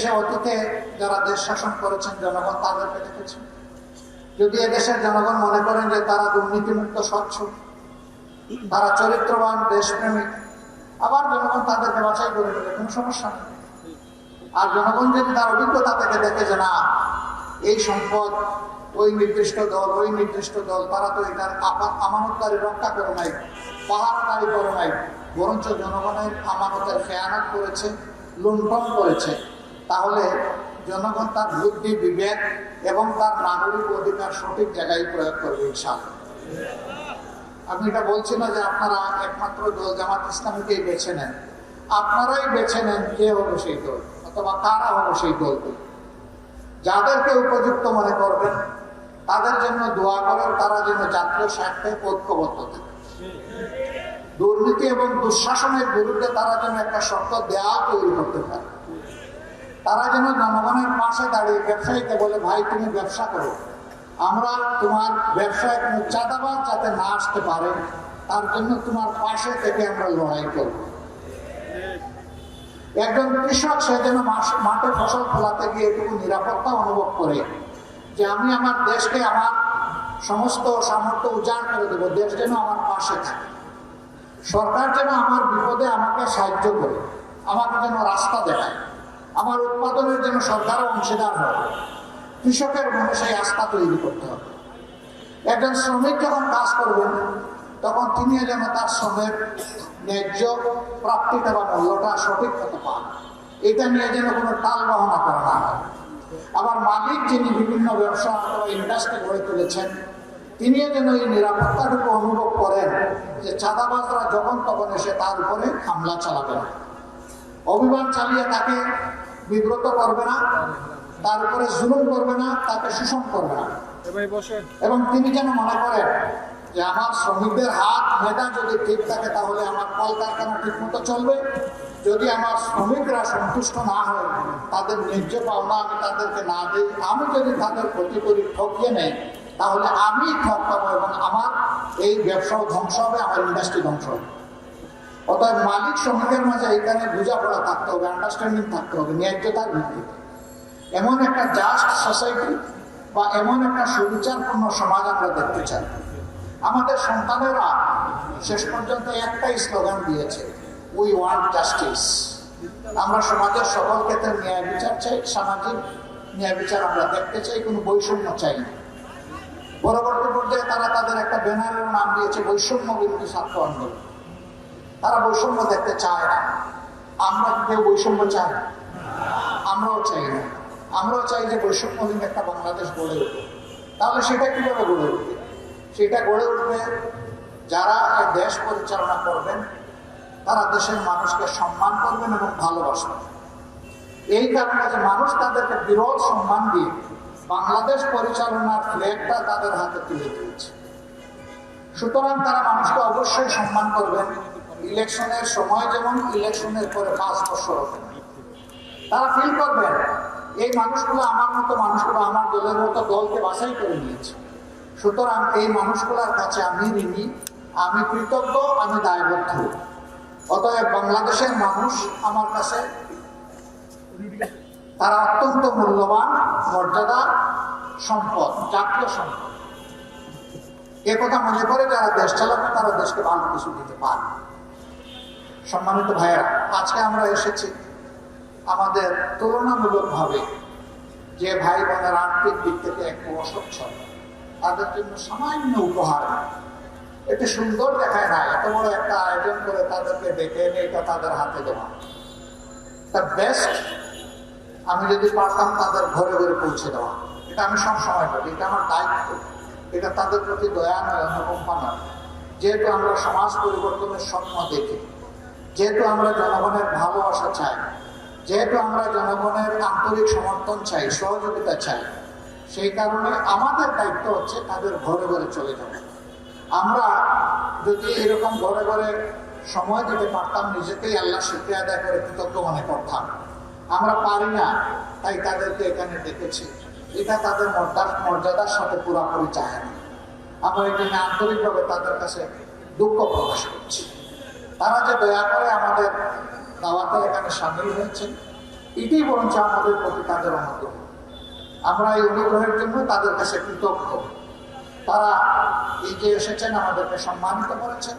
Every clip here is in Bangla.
দেশে অতীতে যারা দেশ শাসন করেছেন জনগণ তাদেরকে দেখেছেন যদি এদেশের জনগণ মনে করেন যে তারা দুর্নীতিমুক্ত, স্বচ্ছ, তারা চরিত্রবান, দেশপ্রেমিক, আবার জনগণ তাদেরকে বাছাই করে দেবে, কোনো সমস্যা নেই। আর জনগণ যদি তার অভিজ্ঞতা থেকে দেখে যে না, এই সম্পদ, ওই নির্দিষ্ট দল, ওই নির্দিষ্ট দল, তারা তো এটার আমানতকারী রক্ষা করে নাই, পাহারাদারি করে নাই, বরঞ্চ জনগণের আমানতের খেয়ানত করেছে, লুণ্ঠন করেছে তাহলে জনগণ তার বুদ্ধি, বিবেক এবং তার নাগরিক অধিকার সঠিক জায়গায় প্রয়োগ করবে, ইনশাআল্লাহ। আমি এটা বলছি না যে আপনারা একমাত্র দল জামাত ইসলামীকেই বেছে নেন। আপনারাই বেছে নেন কে হবে সেই দল, অথবা কারা হবে সেই দলগুলো যাদেরকে উপযুক্ত মনে করবেন, তাদের জন্য দোয়া করেন, তারা যেন জাতীয় স্বার্থে ঐক্যবদ্ধ থাকে। দুর্নীতি এবং দুঃশাসনের বিরুদ্ধে তারা যেন একটা শক্ত দেয়া তৈরি করতে পারে। তারা যেন জনগণের পাশে দাঁড়িয়ে ব্যবসায়ীকে বলে, ভাই, তুমি ব্যবসা করো। আমরা তোমার ব্যবসায় কোনো চাঁদাবাজ যাতে না আসতে পারে, তার জন্য তোমার পাশে থেকে আমরা লড়াই করব। একজন কৃষক, সে যেন মাঠে ফসল ফলাতে গিয়ে এটুকু নিরাপত্তা অনুভব করে যে, আমি আমার দেশকে আমার সমস্ত সামর্থ্য উজাড় করে দেবো, দেশ যেন আমার পাশে থাকে। সরকার যেন আমার বিপদে আমাকে সাহায্য করে, আমাকে যেন রাস্তা দেখায়। আমার উৎপাদনের জন্য সরকারও অংশীদার হয় কৃষকের মনে সেই আস্থা তৈরি করতে হবে। একজন শ্রমিক যখন কাজ করবেন, তখন তিনি যেন তার শ্রমের ন্যায্য প্রাপ্তিটা বা মূল্যটা সঠিক মতো পান। এটা নিয়ে যেন কোনো টাল বাহনা করা না হয়। আবার মালিক যিনি বিভিন্ন ব্যবসা অথবা ইন্ডাস্ট্রি গড়ে তুলেছেন তিনিও যেন এই নিরাপত্তাটুকু অনুভব করেন যে চাঁদাবাজরা যখন তখন এসে তার উপরে হামলা চালাবে না অভিমান চালিয়ে তাকে বিব্রত করবে না তার উপরে জুলুম করবে না তাকে শোষণ করবে না। এবং তিনি যেন মনে করেন যে আমার শ্রমিকদের হাত মেধা যদি ঠিক থাকে তাহলে আমার কলকারখানা ঠিক মতো চলবে? যদি আমার শ্রমিকরা সন্তুষ্ট না হয় তাদের ন্যায্য পাওনা আমি তাদেরকে না দিই আমি যদি তাদের ক্ষতি করি ঠকিয়ে নেই তাহলে আমি ঠক পাবো এবং আমার এই ব্যবসাও ধ্বংস হবে আমার ইন্ডাস্ট্রি ধ্বংস হবে। অতএব মালিক শ্রমিকের মাঝে এইখানে বোঝাপড়া থাকতে হবে আন্ডারস্ট্যান্ডিং থাকতে হবে ন্যায্যতার ভিত্তিতে এমন একটা জাস্ট সোসাইটি বা এমন একটা সুবিচারপূর্ণ সমাজ আমরা দেখতে চাই। আমাদের সন্তানেরা শেষ পর্যন্ত একটাই স্লোগান দিয়েছে উই ওয়ান্ট জাস্টিস আমরা সমাজের সকল ক্ষেত্রে ন্যায় বিচার চাই, সামাজিক ন্যায় বিচার আমরা দেখতে চাই, কোনো বৈষম্য চাই না। পরবর্তী পর্যায়ে তারা তাদের একটা ব্যানারের নাম দিয়েছে বৈষম্য বিরোধী ছাত্র আন্দোলন। তারা বৈষম্য দেখতে চায় না। আমরা কেউ বৈষম্য চাই? না? আমরাও চাই না। আমরাও চাই যে বৈষম্যহীন একটা বাংলাদেশ গড়ে উঠবে তাহলে সেটা কীভাবে গড়ে উঠবে? সেটা গড়ে উঠবে যারা দেশ পরিচালনা করবেন, তারা দেশের মানুষকে সম্মান করবেন এবং ভালোবাসবেন। এই কারণে যে মানুষ তাদেরকে বিরল সম্মান দিয়ে বাংলাদেশ পরিচালনার ফ্লেগটা তাদের হাতে তুলে দিয়েছে। সুতরাং তারা মানুষকে অবশ্যই সম্মান করবেন। ইলেকশনের সময় যেমন ইলেকশনের পরে পাঁচ বছর তারা ফিল করবেন, এই মানুষগুলো আমার মতো মানুষগুলো আমার দলের মতো দলকে বাছাই করে নিয়েছে। সুতরাং এই মানুষগুলোর কাছে আমি ঋণী, আমি কৃতজ্ঞ, আমি দায়বদ্ধ। অতএব বাংলাদেশের মানুষ আমার কাছে তারা অত্যন্ত মূল্যবান, মর্যাদা, সম্পদ, জাতীয় সম্পদ। এ কথা মনে করে যারা দেশ চালাবে, তারা দেশকে ভালো কিছু দিতে পারে সম্মানিত ভাইয়েরা, আজকে আমরা এসেছি আমাদের তুলনামূলকভাবে যে ভাই বোনের আর্থিক দিক থেকে একটু অসচ্ছল, তাদের জন্য সামান্য উপহার। এটি সুন্দর দেখায় না, এত বড় একটা আয়োজন করে তাদেরকে ডেকে এনে এটা তাদের হাতে দেওয়া। তার বেস্ট আমি যদি পারতাম তাদের ঘরে ঘরে পৌঁছে দেওয়া। এটা আমি সব সময় ভাবি এটা আমার দায়িত্ব। এটা তাদের প্রতি দয়া নয় অনুকম্পা নয় যেহেতু আমরা সমাজ পরিবর্তনের স্বপ্ন দেখি যেহেতু আমরা জনগণের ভালোবাসা চাই, যেহেতু আমরা জনগণের আন্তরিক সমর্থন চাই, সহযোগিতা চাই, সেই কারণে আমাদের দায়িত্ব হচ্ছে তাদের ঘরে ঘরে চলে যাবে আমরা যদি এরকম ঘরে ঘরে সময় দিতে পারতাম, নিজেকেই আল্লাহ শুক্রিয়া আদায় করে কৃতজ্ঞ মনে করতাম। আমরা পারি না, তাই তাদেরকে এখানে ডেকেছি। এটা তাদের মর্যাদা মর্যাদার সাথে পুরাপুরি চায় না। আমরা এখানে আন্তরিকভাবে তাদের কাছে দুঃখ প্রকাশ করছি। তারা যে দয়া করে আমাদের দাওয়াতে এখানে সামিল হয়েছেন, এটাই বরঞ্চ আমাদের প্রতি তাদের অনুগ্রহ। আমরা এই অনুগ্রহের জন্য তাদের কাছে কৃতজ্ঞ। তারা এই যে এসেছেন, আমাদেরকে সম্মানিত করেছেন।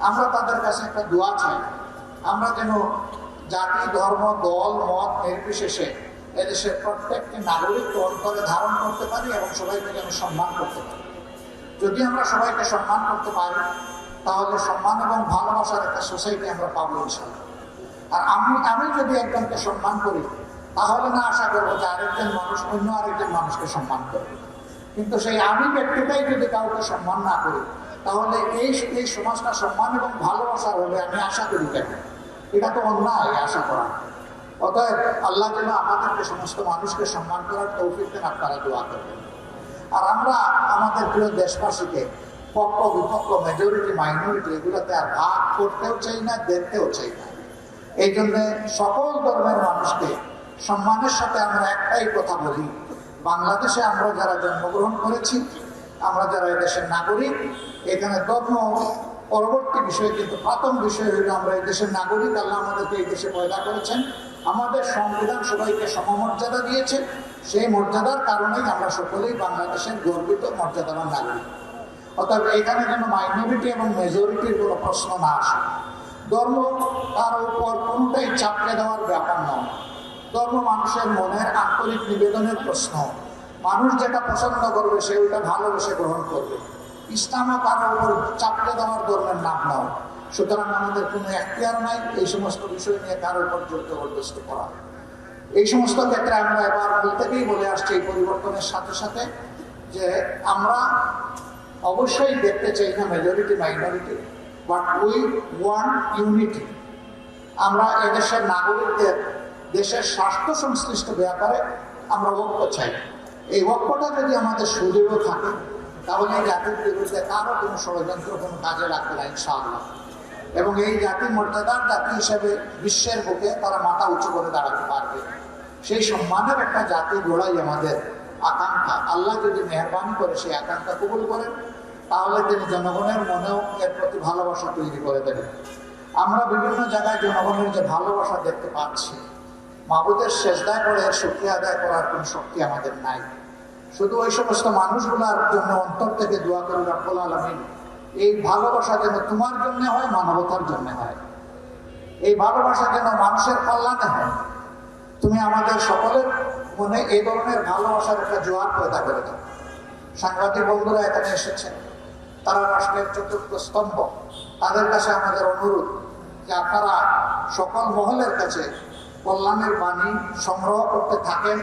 আমরা তাদের কাছে একটা দোয়া চাই। আমরা যেন জাতি, ধর্ম, দল, মত নির্বিশেষে এদেশের প্রত্যেকটি নাগরিক অন্তরে ধারণ করতে পারি এবং সবাইকে যেন সম্মান করতে পারি। যদি আমরা সবাইকে সম্মান করতে পারি তাহলে সম্মান এবং ভালোবাসার একটা সোসাইটি আমরা পাবো আর আমি আমি যদি একজনকে সম্মান করি, তাহলে না আশা করব যে আরেকজন মানুষ অন্য আরেকজন মানুষকে সম্মান করবে। কিন্তু সেই আমি ব্যক্তিটাই যদি কাউকে সম্মান না করি, তাহলে এই এই সমাজটা সম্মান এবং ভালোবাসার হবে আমি আশা করি কেন? এটা তো অন্যায়, আশা করা। অতএব আল্লাহ যেন আমাদেরকে সমস্ত মানুষকে সম্মান করার তৌফিক দেন আপনারা দোয়া করবেন। আর আমরা, আমাদের প্রিয় দেশবাসীকে পক্ষ বিপক্ষ মেজরিটি মাইনরিটি এগুলোতে আর ভাগ করতেও চাই না, দেখতেও চাই না। এই জন্য সকল ধর্মের মানুষকে সম্মানের সাথে আমরা একটাই কথা বলি, বাংলাদেশে আমরা যারা জন্মগ্রহণ করেছি, আমরা যারা এদেশের নাগরিক, এখানে ধর্ম পরবর্তী বিষয় কিন্তু প্রথম বিষয় হলো আমরা এই দেশের নাগরিক, আল্লাহ আমাদেরকে এই দেশে পয়দা করেছেন। আমাদের সংবিধান সবাইকে সমমর্যাদা দিয়েছে, সেই মর্যাদার কারণেই আমরা সকলেই বাংলাদেশের গর্বিত, মর্যাদাবান নাগরিক। অর্থাৎ এখানে যেন মাইনরিটি এবং মেজরিটির কোনো প্রশ্ন না আসে। ধর্ম তার উপর কোনটাই চাপড়ে দেওয়ার ব্যাপার নয়। ধর্ম মানুষের মনের আন্তরিক নিবেদনের প্রশ্ন। মানুষ যেটা পছন্দ করবে, সে ওইটা ভালোবেসে গ্রহণ করবে। ইসলামও কারোর উপর চাপড়ে দেওয়ার ধর্মের নাম নয়। সুতরাং আমাদের কোনো এখতিয়ার নাই, এই সমস্ত বিষয় নিয়ে কারোর উপর জোর জবরদস্তি করা। এই সমস্ত ক্ষেত্রে আমরা এবার মূল থেকেই বলে আসছি এই পরিবর্তনের সাথে সাথে যে আমরা অবশ্যই দেখতে চাই না majority minority but we one unity আমরা এদেশের নাগরিকদের দেশের স্বাস্থ্য সংশ্লিষ্ট ব্যাপারে আমরা ঐক্য চাই। এই ঐক্যটা যদি আমাদের সুদৃঢ় থাকে, তাহলে এই জাতির বিরুদ্ধে কারও কোনো ষড়যন্ত্র, কোনো কাজে লাগবে না, ইনশাআল্লাহ। এবং এই জাতি মর্যাদার জাতি হিসেবে বিশ্বের বুকে তারা মাথা উঁচু করে দাঁড়াতে পারবে। সেই সম্মানের একটা জাতি গোড়াই আমাদের আকাঙ্ক্ষা আল্লাহ যদি মেহরবানি করে সেই আকাঙ্ক্ষা কবুল করেন। তাহলে তিনি জনগণের মনেও এর প্রতি ভালোবাসা তৈরি করে দেবেন। আমরা বিভিন্ন জায়গায় জনগণের যে ভালোবাসা দেখতে পাচ্ছি, মাবুদের শেষদায় করে শক্তি আদায় করার কোন শক্তি আমাদের নাই। শুধু ওই সমস্ত মানুষগুলোর জন্য অন্তর থেকে দোয়া করি রব্বুল আলমিন, এই ভালোবাসা যেন তোমার জন্য হয়, মানবতার জন্য হয়। এই ভালোবাসা যেন মানুষের কল্যাণে হয়। তুমি আমাদের সকলের মনে এই ধরনের ভালোবাসার একটা জোয়ার পয়দা করে দাও সাংবাদিক বন্ধুরা এখানে এসেছেন। তারা রাষ্ট্রের চতুর্থ স্তম্ভ। তাদের কাছে আমাদের অনুরোধ যে আপনারা সকল মহলের কাছে কল্যাণের বাণী সংগ্রহ করতে থাকেন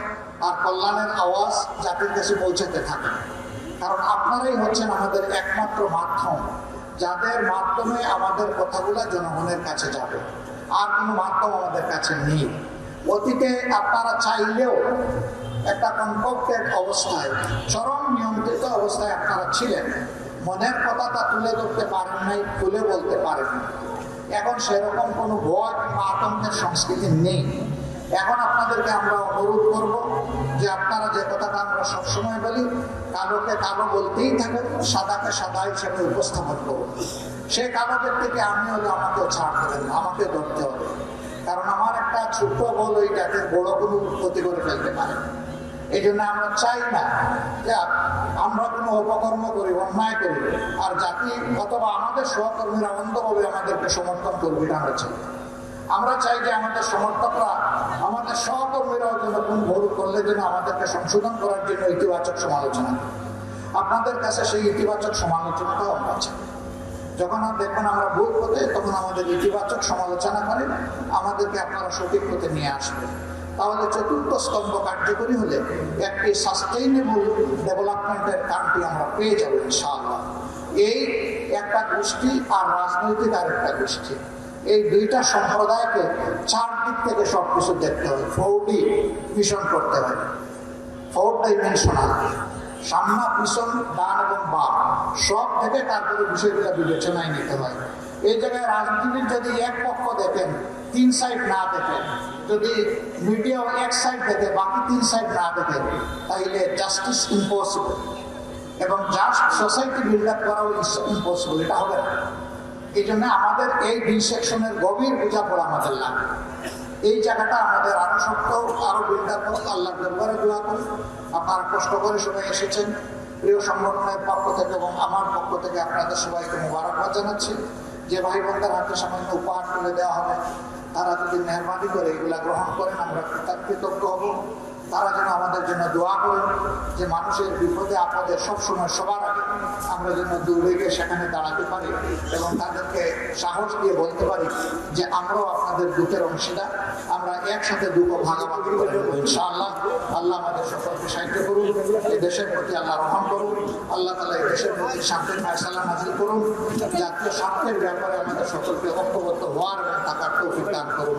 আর কল্যাণের আওয়াজ জাতির কাছে পৌঁছাতে থাকেন। কারণ আপনারাই হচ্ছেন আমাদের একমাত্র মাধ্যম। যাদের মাধ্যমে আমাদের কথাগুলো জনগণের কাছে যাবে। আর কোনো মাধ্যম আমাদের কাছে নেই। অতীতে আপনারা চাইলেও একটা কনকপ্টেড অবস্থায়, চরম নিয়ন্ত্রিত অবস্থায় আপনারা ছিলেন। মনের কথাটা তুলে ধরতে পারেন নাই তুলে বলতে পারেন এখন সেরকম কোনো ভয় কিংবা আতঙ্কের সংস্কৃতি নেই। এখন আপনাদেরকে আমরা অনুরোধ করব যে আপনারা যে কথাটা আমরা সবসময় বলি, কালোকে কালো বলতেই থাকুন, সাদাকে সাদা হিসেবে উপস্থাপন করুন। সে কালো ব্যক্তিকে আমি হলে আমাকেও ছাড় দেবেন আমাকে ধরতে হবে। কারণ আমার একটা ছোট্ট বল ওইটাকে বড় কোনো ক্ষতি করে ফেলতে পারে। এই জন্য আমরা চাই না যে আমরা কোনো অপকর্ম করি, অন্যায় করি। আর জাতি অথবা আমাদের সহকর্মীরা অন্ধভাবে আমাদেরকে সমর্থন করবে, এটা আমরা চাই। আমরা চাই যে আমাদের সমর্থকরা, আমাদের সহকর্মীরাও যেন কোন ভুল করলে যেন আমাদেরকে সংশোধন করার জন্য ইতিবাচক সমালোচনা আপনাদের কাছে সেই ইতিবাচক সমালোচনাটাও আমরা চাই। যখন দেখুন আমরা ভুল পথে তখন আমাদের ইতিবাচক সমালোচনা করেন আমাদেরকে আপনারা সঠিক পথে নিয়ে আসবেন। তাহলে চতুর্থ স্তম্ভ কার্যকরী হলে একটি সাস্টেইনেবল ডেভেলপমেন্টের কান্ট্রি আমরা পেয়ে যাব ইনশাআল্লাহ। এই একটা গোষ্ঠী আর রাজনৈতিক আর একটা গোষ্ঠী। এই দুইটা সম্প্রদায়কে চার দিক থেকে সব কিছু দেখতে হবে। ফৌডি মিশন করতে হয় ফোর ডাইমেনশনাল সামনা, পিছন, ডান এবং বাম। সব থেকে তারপরে বিষয়গুলো বিবেচনায় নিতে হয়। এই জায়গায় রাজনীতির যদি এক পক্ষ দেখেন, তিন সাইড না দেখেন, যদি মিডিয়াও এক সাইড দেখে, বাকি তিন সাইড না দেখেন তাহলে জাস্টিস ইম্পসিবল এবং জাস্ট সোসাইটি বিল্ড আপ করাও ইম্পসিবল এটা হবে না। এই জন্য আমাদের এই দুই সেকশনের গভীর বোঝাপড়া আমাদের লাগবে এই জায়গাটা আমাদের আরও শক্ত, আরও বিল্ডার হোক, আল্লাহর দরবারে দোয়া করি আপনারা কষ্ট করে সবাই এসেছেন। প্রিয় সংগঠনের পক্ষ থেকে এবং আমার পক্ষ থেকে আপনাদের সবাইকে মোবারকবাদ জানাচ্ছি। যে ভাই বোনদের হাতে সামান্য উপহার তুলে দেওয়া হবে, তারা যদি মেহরবানি করে এগুলা গ্রহণ করেন, আমরা কৃতজ্ঞ হব। তারা যেন আমাদের জন্য দোয়া করেন, যে মানুষের বিপদে, আপদে সবসময় সবার আগে আমরা যেন গিয়ে সেখানে দাঁড়াতে পারি এবং তাদেরকে সাহস দিয়ে বলতে পারি যে আমরাও আপনাদের দুঃখের অংশীদার। আমরা একসাথে দুঃখ ভাগাভাগি করে ইনশাআল্লাহ। আল্লাহ আমাদের সকলকে সাহিত্য করুন এই দেশের প্রতি আল্লাহ রহম করুন আল্লাহ তালা এই দেশের প্রতি স্বার্থের ফায়সালা হাজির করুন জাতীয় স্বার্থের ব্যাপারে আমাদের সকলকে ঐক্যবদ্ধ হওয়ার এবং থাকার তৌফিক দান করুন।